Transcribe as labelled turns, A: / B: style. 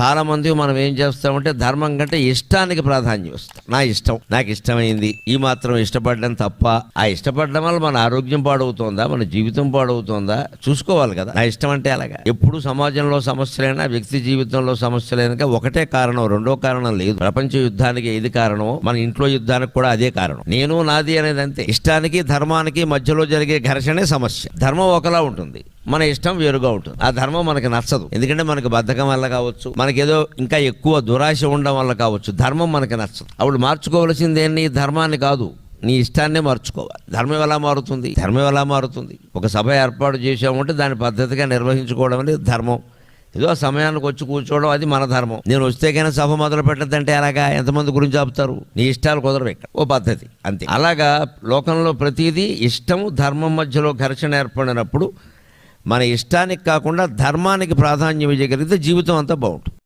A: చాలా మంది మనం ఏం చేస్తామంటే ధర్మం కంటే ఇష్టానికి ప్రాధాన్యం ఇస్తాం. నా ఇష్టం నాకు ఇష్టమైంది ఈ మాత్రం ఇష్టపడడం తప్ప ఆ ఇష్టపడడం వల్ల మన ఆరోగ్యం పాడవుతోందా మన జీవితం పాడవుతోందా? చూసుకోవాలి కదా. నా ఇష్టం అంటే అలాగా. ఎప్పుడు సమాజంలో సమస్యలైనా వ్యక్తి జీవితంలో సమస్యలైనా ఒకటే కారణం రెండో కారణం లేదు. ప్రపంచ యుద్ధానికి ఏది కారణం మన ఇంట్లో యుద్ధానికి కూడా అదే కారణం. నేను నాది అనేది అంతే. ఇష్టానికి ధర్మానికి మధ్యలో జరిగే ఘర్షణే సమస్య. ధర్మం ఒకలా ఉంటుంది. మన ఇష్టం వేరుగా ఉంటుంది. ఆ ధర్మం మనకి నచ్చదు. ఎందుకంటే మనకి బద్ధకం వల్ల కావచ్చు మనకేదో ఇంకా ఎక్కువ దురాశ ఉండడం వల్ల కావచ్చు ధర్మం మనకి నచ్చదు. అప్పుడు మార్చుకోవలసింది ఏంటి? ధర్మాన్ని కాదు. నీ ఇష్టాన్నే మార్చుకోవాలి. ధర్మం ఎలా మారుతుంది? ధర్మం ఎలా మారుతుంది? ఒక సభ ఏర్పాటు చేసామంటే దాని పద్ధతిగా నిర్వహించుకోవడం అనేది ధర్మం. ఏదో సమయానికి వచ్చి కూర్చోవడం అది మన ధర్మం. నేను వస్తే కైనా సభ మొదలు పెట్టద్దంటే అలాగా ఎంతమంది గురించి ఆపుతారు? నీ ఇష్టాలు కుదరవు ఇక్కడ. ఓ పద్ధతి. అంతే. అలాగా లోకంలో ప్రతిదీ ఇష్టము ధర్మం మధ్యలో ఘర్షణ ఏర్పడినప్పుడు మన ఇష్టానికి కాకుండా ధర్మానికి ప్రాధాన్యం ఇవ్వగలిగితే జీవితం అంతా బాగుంటుంది.